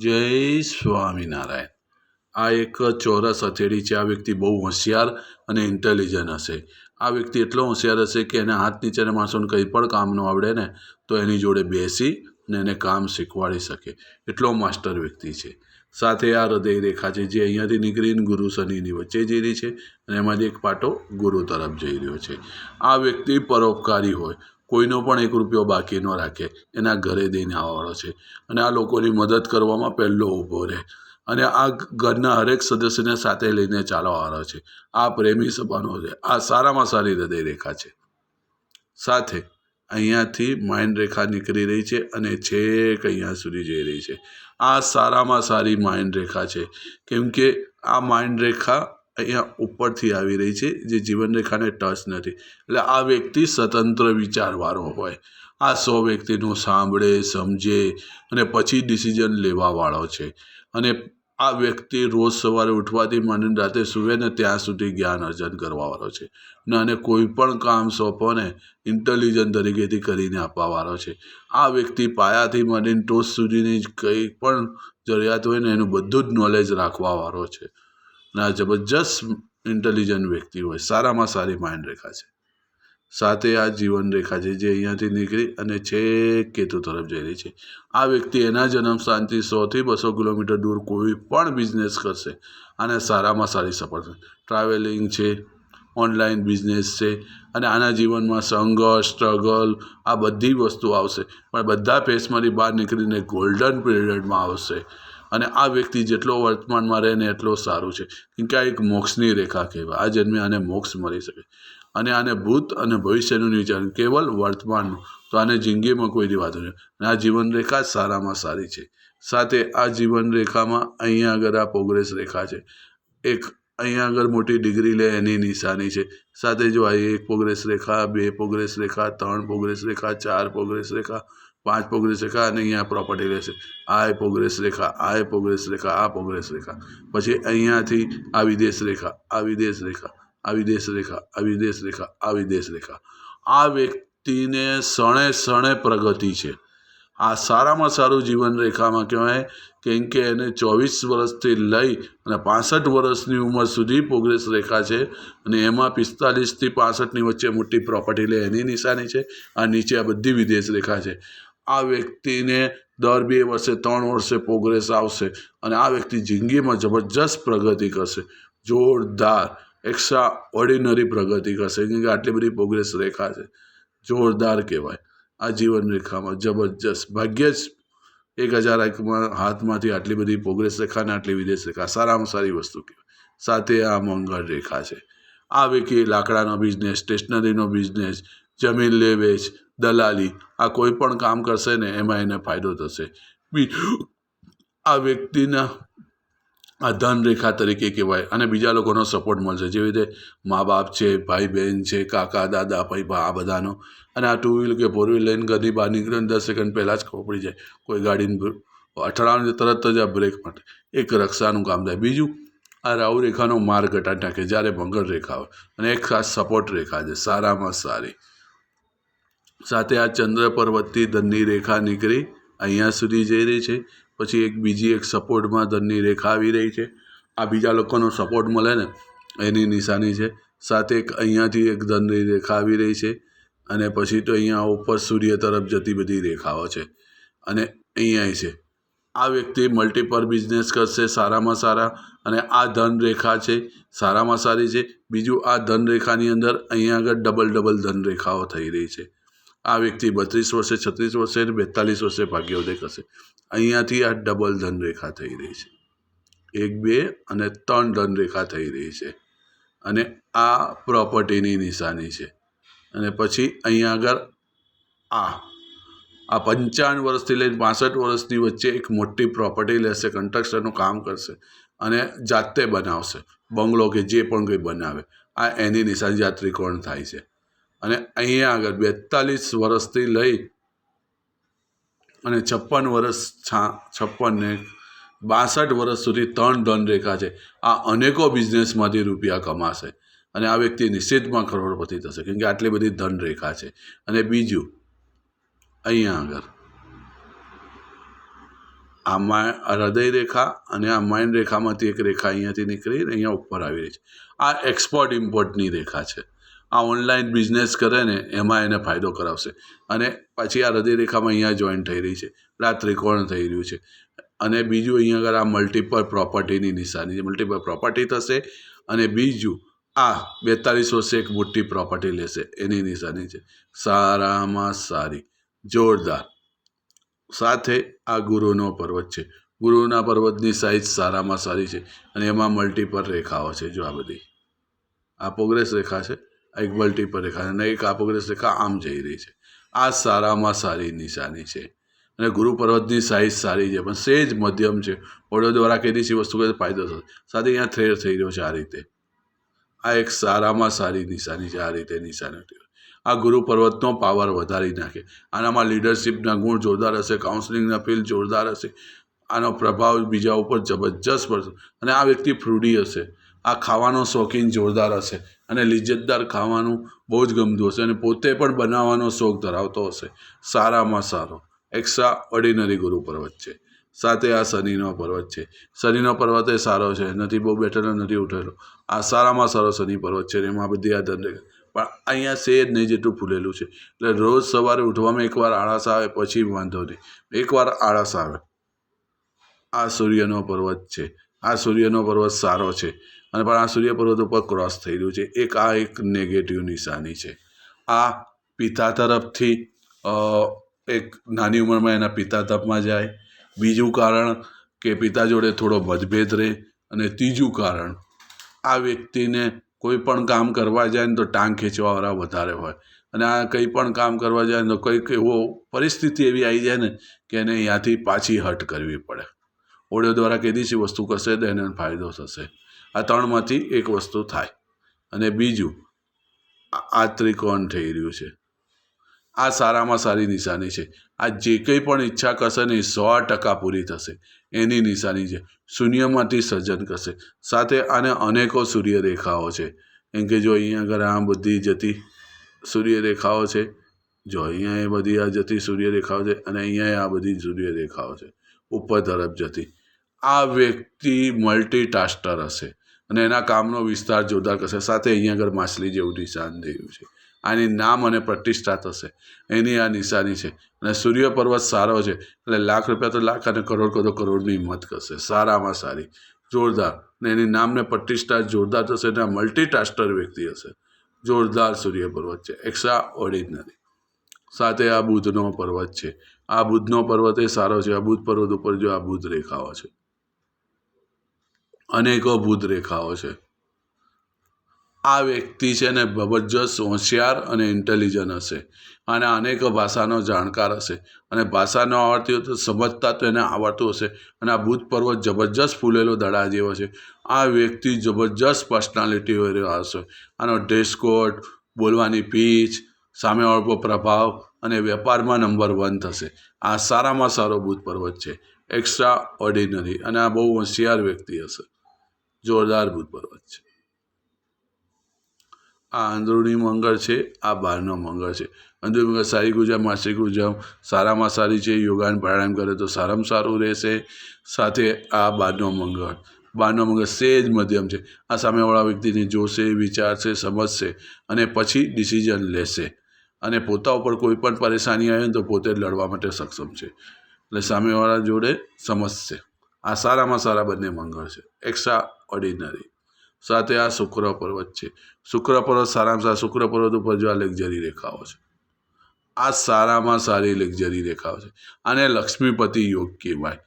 જય સ્વામિનારાયણ. આ એક ચોરસ હથેળી છે. આ વ્યક્તિ બહુ હોશિયાર અને ઇન્ટેલિજન્ટ હશે. આ વ્યક્તિ એટલો હોશિયાર હશે કે એના હાથ નીચેના માણસોને કંઈ પણ કામ ન આવડે ને, તો એની જોડે બેસી ને એને કામ શીખવાડી શકે. એટલો માસ્ટર વ્યક્તિ છે. સાથે આ હૃદય રેખા છે, જે અહીંયાથી નીકળીને ગુરુ શનિની વચ્ચે જઈ રહી છે અને એમાંથી એક પાટો ગુરુ તરફ જઈ રહ્યો છે. આ વ્યક્તિ પરોપકારી હોય. કોઈનો પણ એક રૂપિયો બાકી ન રાખે, એના ઘરે દઈને આવવાવાળો છે. અને આ લોકોની મદદ કરવામાં પહેલો ઊભો રહે. અને આ ઘરના હરેક સદસ્યને સાથે લઈને ચાલવાવાળો છે. આ પ્રેમી સભાનો છે આ સારામાં સારી હૃદય રેખા છે. સાથે અહીંયાથી માઇન્ડ રેખા નીકળી રહી છે અને છેક અહીંયા સુધી જઈ રહી છે. આ સારામાં સારી માઇન્ડ રેખા છે. કેમ કે આ માઇન્ડ રેખા અહીંયા ઉપરથી આવી રહી છે, જે જીવન રેખાને ટચ નથી. એટલે આ વ્યક્તિ સ્વતંત્ર વિચારવાળો હોય. આ સો વ્યક્તિનું સાંભળે, સમજે અને પછી ડિસિઝન લેવાવાળો છે. અને આ વ્યક્તિ રોજ સવારે ઉઠવાથી માંડીને રાતે સૂવે ને ત્યાં સુધી જ્ઞાન અર્જન કરવાવાળો છે. ને અને કોઈ પણ કામ સોંપોને ઇન્ટેલિજન્ટ તરીકેથી કરીને આપવાવાળો છે. આ વ્યક્તિ પાયાથી માંડીને ટોચ સુધીની કંઈ પણ જરૂરિયાત હોય ને એનું બધું જ નોલેજ રાખવાવાળો છે. આ જબરજસ્ત ઇન્ટેલિજન્ટ વ્યક્તિ હોય, સારામાં સારી માઇન્ડ રેખા છે. સાથે આ જીવન રેખા છે, જે અહીંયાથી નીકળી અને છેક કેતુ તરફ જઈ રહી છે. આ વ્યક્તિ એના જન્મ સ્થાનથી સોથી બસો કિલોમીટર દૂર કોઈ પણ બિઝનેસ કરશે અને સારામાં સારી સફળ ટ્રાવેલિંગ છે ઓનલાઈન બિઝનેસ છે અને આના જીવનમાં સંઘર્ષ સ્ટ્રગલ આ બધી વસ્તુ આવશે. પણ બધા ફેસમાંથી બહાર નીકળીને ગોલ્ડન પીરિયડમાં આવશે. અને આ વ્યક્તિ જેટલો વર્તમાનમાં રહે ને એટલો સારું છે. કેમ કે આ એક મોક્ષની રેખા કહેવાય. આ જન્મે આને મોક્ષ મળી શકે. અને આને ભૂત અને ભવિષ્યનું વિચાર કેવલ વર્તમાનનું. તો આને જિંદગીમાં કોઈ વાંધો નહીં. આ જીવન રેખા સારામાં સારી છે. સાથે આ જીવન રેખામાં અહીંયા આગળ આ પ્રોગ્રેસ રેખા છે. એક અહીંયા આગળ મોટી ડિગ્રી લે એની નિશાની છે. સાથે જો આ એક પ્રોગ્રેસ રેખા, બે પ્રોગ્રેસ રેખા, ત્રણ પ્રોગ્રેસ રેખા, ચાર પ્રોગ્રેસ રેખા પાંચ પ્રોગ્રેસ રેખા અને અહીંયા પ્રોપર્ટી રહેશે. આ એ પ્રોગ્રેસ રેખા, આ એ પ્રોગ્રેસ રેખા, આ પ્રોગ્રેસ રેખા. પછી અહીંયાથી આ વિદેશ રેખા આ વિદેશ રેખા આ વિદેશ રેખા આ વિદેશ રેખા આ વિદેશ રેખા. આ વ્યક્તિને સણે સણે પ્રગતિ છે. આ સારામાં સારું જીવન રેખામાં કહેવાય કેમ કે એને ચોવીસ વર્ષથી લઈ અને પાસઠ વર્ષની ઉંમર સુધી પ્રોગ્રેસ રેખા છે અને એમાં પિસ્તાલીસથી પાસઠની વચ્ચે મોટી પ્રોપર્ટી લે એની નિશાની છે. આ નીચે આ બધી વિદેશ રેખા છે. આ વ્યક્તિને દર બે વર્ષે ત્રણ વર્ષે પ્રોગ્રેસ આવશે અને આ વ્યક્તિ જિંદગીમાં જબરજસ્ત પ્રગતિ કરશે. જોરદાર એક્સ્ટ્રા ઓર્ડિનરી પ્રગતિ કરશે. કેમ કે આટલી બધી પ્રોગ્રેસ રેખા છે. જોરદાર કહેવાય. આ જીવન રેખામાં જબરજસ્ત, ભાગ્યે જ એક હજાર એકમાં હાથમાંથી આટલી બધી પ્રોગ્રેસ રેખા અને આટલી વિદેશ રેખા, સારામાં સારી વસ્તુ કહેવાય. સાથે આ મંગળ રેખા છે. આ વ્યક્તિ લાકડાનો બિઝનેસ સ્ટેશનરીનો બિઝનેસ જમીન લે વેચ, દલાલી, આ કોઈ પણ કામ કરશે ને એમાં એને ફાયદો થશે. આ વ્યક્તિના આ ધન રેખા તરીકે કહેવાય અને બીજા લોકોનો સપોર્ટ મળશે. જેવી રીતે મા બાપ છે ભાઈ બહેન છે, કાકા, દાદા, ભાઈ, ભા, આ બધાનો. અને આ ટુ વ્હીલ કે ફોર વ્હીલ લઈને ઘરની બહાર નીકળે દસ સેકન્ડ પહેલાં જ ખબર પડી જાય. કોઈ ગાડીને અથડાવાની તરત જ આ બ્રેક માટે એક રક્ષાનું કામ થાય. બીજું, આ રાહુ રેખાનો માર્ગ ઘટાડી નાખે જ્યારે મંગળ રેખા હોય. અને એક ખાસ સપોર્ટ રેખા છે. સારામાં સારી. સાથે આ ચંદ્ર પર્વતથી ધનની રેખા નીકળી અહીંયા સુધી જઈ રહી છે. પછી એક બીજી એક સપોર્ટમાં ધનની રેખા આવી રહી છે. આ બીજા લોકોનો સપોર્ટ મળે ને એની નિશાની છે. સાથે એક અહીંયાથી એક ધનની રેખા આવી રહી છે અને પછી તો અહીંયા ઉપર સૂર્ય તરફ જતી બધી રેખાઓ છે અને અહીંયા છે. આ વ્યક્તિ મલ્ટીપર બિઝનેસ કરશે સારામાં સારા અને આ ધન રેખા છે સારામાં સારી છે. બીજું આ ધન રેખાની અંદર અહીંયા આગળ ડબલ ડબલ ધન રેખાઓ થઈ રહી છે. આ વ્યક્તિ બત્રીસ વર્ષે, છત્રીસ વર્ષે અને બેતાલીસ વર્ષે ભાગ્યોદય કરશે અહીંયાથી આ ડબલ ધન રેખા થઈ રહી છે. એક, બે અને ત્રણ ધન રેખા થઈ રહી છે. અને આ પ્રોપર્ટીની નિશાની છે. અને પછી અહીંયા આગળ આ. આ પંચાવન વર્ષથી લઈને પાસઠ વર્ષની વચ્ચે એક મોટી પ્રોપર્ટી લેશે કન્સ્ટ્રક્શનનું કામ કરશે અને જાતે બનાવશે. બંગલો કે જે પણ કંઈ બનાવે. આ એની નિશાની, આ ત્રિકોણ થાય છે. અને અહીંયા આગળ બેતાલીસ વર્ષથી લઈ અને છપ્પન વર્ષ છા, છપ્પન ને બાસઠ વર્ષ સુધી ત્રણ ધન રેખા છે. આ અનેકો બિઝનેસમાંથી રૂપિયા કમાશે અને આ વ્યક્તિ નિશ્ચિતમાં કરોડપતિ થશે કેમ કે આટલી બધી ધન રેખા છે. અને બીજું, અહીંયા આગળ. આ માય હૃદય રેખા અને આ માઇન્ડ રેખામાંથી એક રેખા અહીંયાથી નીકળી અહીંયા ઉપર આવી રહી છે. આ એક્સપોર્ટ ઇમ્પોર્ટની રેખા છે. આ ઓનલાઈન બિઝનેસ કરે ને, એમાં એને ફાયદો કરાવશે. અને પછી આ હૃદયરેખામાં અહીંયા જોઈન થઈ રહી છે. આ ત્રિકોણ થઈ રહ્યું છે? અને બીજું અહીંયા આગળ આ મલ્ટિપલ પ્રોપર્ટીની નિશાની છે. મલ્ટિપલ પ્રોપર્ટી થશે અને બીજું આ બેતાલીસ વર્ષે એક મોટી પ્રોપર્ટી લેશે. એની નિશાની છે. સારામાં સારી. જોરદાર. સાથે આ ગુરુનો પર્વત છે. ગુરુના પર્વતની સાઈઝ સારામાં સારી છે. અને એમાં મલ્ટીપલ રેખાઓ છે. જો આ બધી. આ પ્રોગ્રેસ રેખા છે. એક મલ્ટિપલ રેખા છે અને એક આ પ્રોગ્રેસ રેખા આમ જઈ રહી છે. આ સારામાં સારી નિશાની છે. અને ગુરુ પર્વતની સાઈઝ સારી છે, પણ સેજ મધ્યમ છે. ઓડિયો દ્વારા કીધી વસ્તુ કરે ફાયદો થશે. સાથે અહીંયા થ્રેડ થઈ રહ્યો છે આ રીતે. આ એક સારામાં સારી નિશાની છે, આ રીતે નિશાની આ ગુરુ પર્વતનો પાવર વધારી નાખે. આનામાં લીડરશિપના ગુણ જોરદાર હશે કાઉન્સલિંગના ફીલ જોરદાર હશે. આનો પ્રભાવ બીજા ઉપર જબરજસ્ત પડશે. અને આ વ્યક્તિ ફ્રૂડી હશે. આ ખાવાનો શોખીન જોરદાર હશે અને લિજ્જતદાર ખાવાનું બહુ જ ગમતું હશે અને પોતે પણ બનાવવાનો શોખ ધરાવતો હશે. સારામાં સારો. એક્સ્ટ્રા ઓર્ડિનરી ગુરુ પર્વત છે. સાથે આ શનિનો પર્વત છે. શનિનો પર્વત એ સારો છે. નથી બહુ બેઠેલો, નથી ઉઠેલો. આ સારામાં સારો શનિ પર્વત છે એમાં બધી આ ધન પણ અહીંયા સેજ નહીં જેટલું ફૂલેલું છે. એટલે રોજ સવારે ઉઠવામાં એકવાર આળસ આવે પછી વાંધો નહીં. એકવાર આળસ આવે. આ સૂર્યનો પર્વત છે. આ સૂર્યનો પર્વત સારો છે. અને પણ આ સૂર્ય પર્વત ઉપર ક્રોસ થઈ રહ્યું છે. એક આ એક નેગેટિવ નિશાની છે. આ પિતા તરફથી એક નાની ઉંમરમાં એના પિતા તપમાં જાય. બીજું કારણ કે પિતા જોડે થોડો મતભેદ રહે. અને ત્રીજું કારણ, આ વ્યક્તિને કોઈ પણ કામ કરવા જાય ને તો ટાંગ ખેંચવાવાળા વધારે હોય. અને આ કંઈ પણ કામ કરવા જાય તો કંઈક એવો પરિસ્થિતિ એવી આવી જાય ને કે એને અહીંયાથી પાછી હટ કરવી પડે. ઓડિયો દ્વારા કીધી વસ્તુ કરશે તો એને ફાયદો થશે. આ ત્રણમાંથી એક વસ્તુ થાય. અને બીજું આ ત્રિકોણ થઈ રહ્યું છે. આ સારામાં સારી નિશાની છે. આ જે કંઈ પણ ઈચ્છા કરશે ને એ સો ટકા પૂરી થશે. એની નિશાની છે. શૂન્યમાંથી સર્જન કરશે. સાથે આને અનેકો સૂર્યરેખાઓ છે. એમ કે જો અહીંયા આગળ આ બધી જતી સૂર્યરેખાઓ છે, જો અહીંયા એ બધી આ જતી સૂર્યરેખાઓ છે અને અહીંયા આ બધી સૂર્યરેખાઓ છે. ઉપર તરફ જતી. આ વ્યક્તિ મલ્ટીટાસ્ટર હશે. અને એના કામનો વિસ્તાર જોરદાર કરશે. સાથે અહીંયા આગળ માછલી જેવું નિશાન થયું છે. આની નામ અને પ્રતિષ્ઠા થશે. એની આ નિશાની છે. અને સૂર્ય પર્વત સારો છે. એટલે લાખ રૂપિયા તો લાખ અને કરોડ કરોડ કરોડની હિંમત કરશે. સારામાં સારી. જોરદાર. ને એની નામને પ્રતિષ્ઠા જોરદાર થશે અને મલ્ટીટાસ્ટર વ્યક્તિ હશે. જોરદાર સૂર્ય પર્વત છે. એક્સ્ટ્રા ઓર્ડિનરી સાથે આ બુધનો પર્વત છે. આ બુધનો પર્વત એ સારો છે. આ બુધ પર્વત ઉપર જો આ બુધ રેખાઓ છે. અનેકો ભૂતરેખાઓ છે. આ વ્યક્તિ છે ને જબરજસ્ત હોશિયાર અને ઇન્ટેલિજન્ટ હશે અને અનેક ભાષાનો જાણકાર હશે. અને ભાષા ન આવડતી હોય તો સમજતા તો એને આવડતું હશે. અને આ ભૂત પર્વત જબરજસ્ત ફૂલેલો દડા જેવો છે. આ વ્યક્તિ જબરજસ્ત પર્સનાલિટી હોય હશે. આનો ડ્રેસ કોડ બોલવાની પીચ સામેવાળો પ્રભાવ અને વેપારમાં નંબર વન થશે. આ સારામાં સારો ભૂત પર્વત છે. એક્સ્ટ્રા ઓર્ડિનરી અને આ બહુ હોશિયાર વ્યક્તિ હશે. જોરદાર ભૂત પર્વત છે. આ અંદરૂની મંગળ છે, આ બહારનો મંગળ છે. અંદરૂની મંગળ સારી ગુજામ માસિક ગુજામ સારામાં સારી છે, યોગાન પ્રાણાયામ કરે તો સારામાં સારું રહેશે. સાથે આ બહારનો મંગળ. બહારનો મંગળ સેજ મધ્યમ છે. આ સામેવાળા વ્યક્તિને જોશે, વિચારશે, સમજશે અને પછી ડિસિઝન લેશે. અને પોતા ઉપર કોઈ પણ પરેશાની આવે તો પોતે લડવા માટે સક્ષમ છે. એટલે સામેવાળા જોડે સમજશે. આ સારામાં સારા બંને મંગળ છે. એક્સ્ટ્રા ઓર્ડિનરી સાથે આ શુક્ર પર્વત છે. શુક્ર પર્વત સારામાં સારા, શુક્ર પર્વત ઉપર જો આ લેક્ઝરી રેખાઓ છે. આ સારામાં સારી લેક્ઝરી રેખાઓ છે. આને લક્ષ્મીપતિ યોગ કહેવાય.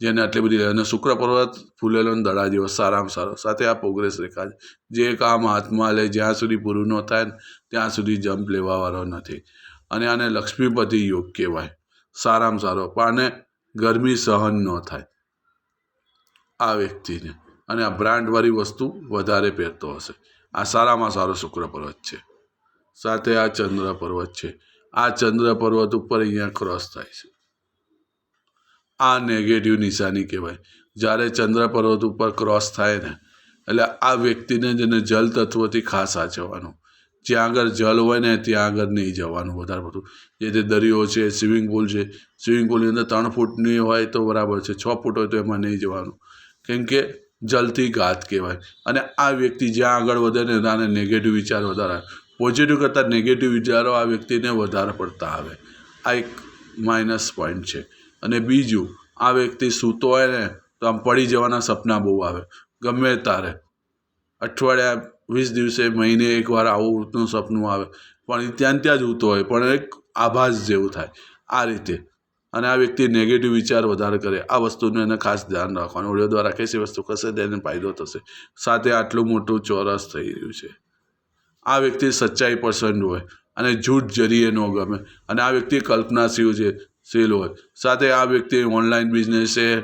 જેને આટલી બધી અને શુક્ર પર્વત ફૂલેલો દડા જેવો સારામાં સારો. સાથે આ પ્રોગ્રેસ રેખા છે. જે કામ હાથમાં લે, જ્યાં સુધી પૂરું ન થાય ને, ત્યાં સુધી જમ્પ લેવાવાળો નથી. અને આને લક્ષ્મીપતિ યોગ કહેવાય. સારામાં સારો. પણ આને ગરમી સહન ન થાય. આ વ્યક્તિને. અને આ બ્રાન્ડવાળી વસ્તુ વધારે પહેરતો હશે. આ સારામાં સારો શુક્ર પર્વત છે. સાથે આ ચંદ્ર પર્વત છે. આ ચંદ્ર પર્વત ઉપર અહીંયા ક્રોસ થાય છે. આ નેગેટિવ નિશાની કહેવાય. જ્યારે ચંદ્ર પર્વત ઉપર ક્રોસ થાય ને, એટલે આ વ્યક્તિને જેને જલ તત્વથી ખાસ સાચવવાનું જ્યાં આગળ જલ હોય ને, ત્યાં આગળ નહીં જવાનું વધારે પડતું. જે તે દરિયો છે સ્વિમિંગ પુલ છે. સ્વિમિંગ પુલની અંદર ત્રણ ફૂટની હોય તો બરાબર છે. છ ફૂટ હોય તો એમાં નહીં જવાનું. કેમ કે જલથી ઘાત કહેવાય. અને આ વ્યક્તિ જ્યાં આગળ વધે ને ત્યાંને નેગેટિવ વિચાર વધારે આવે. પોઝિટિવ કરતાં નેગેટિવ વિચારો આ વ્યક્તિને વધારે પડતા આવે. આ એક માઇનસ પોઈન્ટ છે. અને બીજું, આ વ્યક્તિ સૂતો હોય ને તો આમ પડી જવાના સપના બહુ આવે. ગમે તારે અઠવાડિયા, વીસ દિવસે, મહિને એકવાર આવું સપનું આવે. પણ ત્યાં ત્યાં જ ઉતો હોય. પણ એક આભાસ જેવું થાય. આ રીતે. અને આ વ્યક્તિ નેગેટિવ વિચાર વધારે કરે. આ વસ્તુનું એને ખાસ ધ્યાન રાખવાનું. ઓડિયો દ્વારા કઈ વસ્તુ કરશે તેને ફાયદો થશે. સાથે આટલું મોટું ચોરસ થઈ રહ્યું છે. આ વ્યક્તિ સચ્ચાઈ પસંદ હોય અને જૂઠ જરીએ ન ગમે. અને આ વ્યક્તિ કલ્પનાશીલ છે, શીલ હોય. સાથે આ વ્યક્તિ ઓનલાઈન બિઝનેસ છે.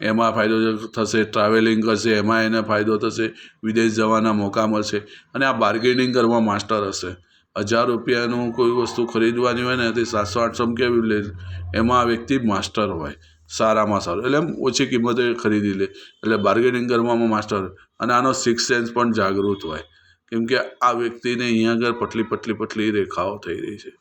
એમાં ફાયદો થશે ટ્રાવેલિંગ કરશે, એમાં એને ફાયદો થશે. વિદેશ જવાના મોકા મળશે. અને આ બાર્ગેનિંગ કરવા માસ્ટર હશે. હજાર રૂપિયાનું કોઈ વસ્તુ ખરીદવાની હોય ને તે સાતસો આઠસોમાં કેવી લે? એમાં આ વ્યક્તિ માસ્ટર હોય. સારામાં સારું. એટલે એમ ઓછી કિંમતે ખરીદી લે. એટલે બાર્ગેનિંગ કરવામાં માસ્ટર અને આનો સિક્સ સેન્સ પણ જાગૃત હોય. કેમ કે આ વ્યક્તિને અહીંયા આગળ પટલી પટલી પટલી રેખાઓ થઈ રહી છે.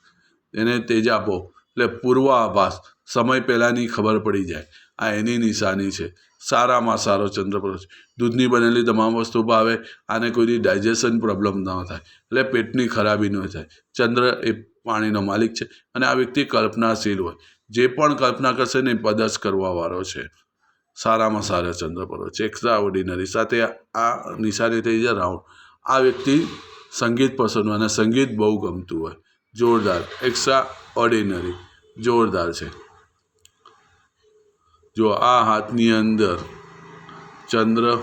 એને તેજ આપો. એટલે પૂર્વ આભાસ સમય પહેલાંની ખબર પડી જાય. આ એની નિશાની છે. સારામાં સારો ચંદ્ર છે દૂધની બનેલી તમામ વસ્તુ ભાવે, આને કોઈની ડાયજેશન પ્રોબ્લેમ ન થાય. એટલે પેટની ખરાબી ન થાય. ચંદ્ર એ પાણીનો માલિક છે અને આ વ્યક્તિ કલ્પનાશીલ હોય. જે પણ કલ્પના કરશે ને પદસ કરવાવાળો છે. સારામાં સારા ચંદ્ર છે એક્સ્ટ્રા ઓર્ડિનરી સાથે આ નિશાની થઈ જાય રાઉન્ડ. આ વ્યક્તિ સંગીત પસંદ હોય અને સંગીત બહુ ગમતું હોય. જોરદાર. એક્સ્ટ્રા ઓર્ડિનરી જોરદાર છે. જો આ હાથની અંદર ચંદ્ર,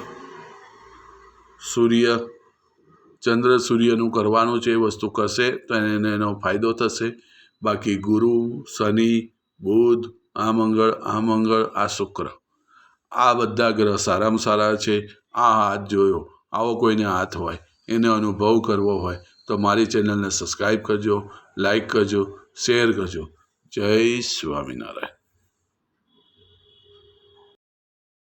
સૂર્ય, ચંદ્ર સૂર્યનું કરવાનું છે એ વસ્તુ કરશે તો એને એનો ફાયદો થશે. બાકી ગુરુ, શનિ, બુધ, આ મંગળ આ મંગળ, આ શુક્ર. આ બધા ગ્રહ સારામાં સારા છે. આ હાથ જોયો. આવો કોઈને હાથ હોય, એને અનુભવ કરવો હોય, તો મારી ચેનલને સબસ્ક્રાઈબ કરજો લાઈક કરજો, શેર કરજો. જય સ્વામિનારાયણ.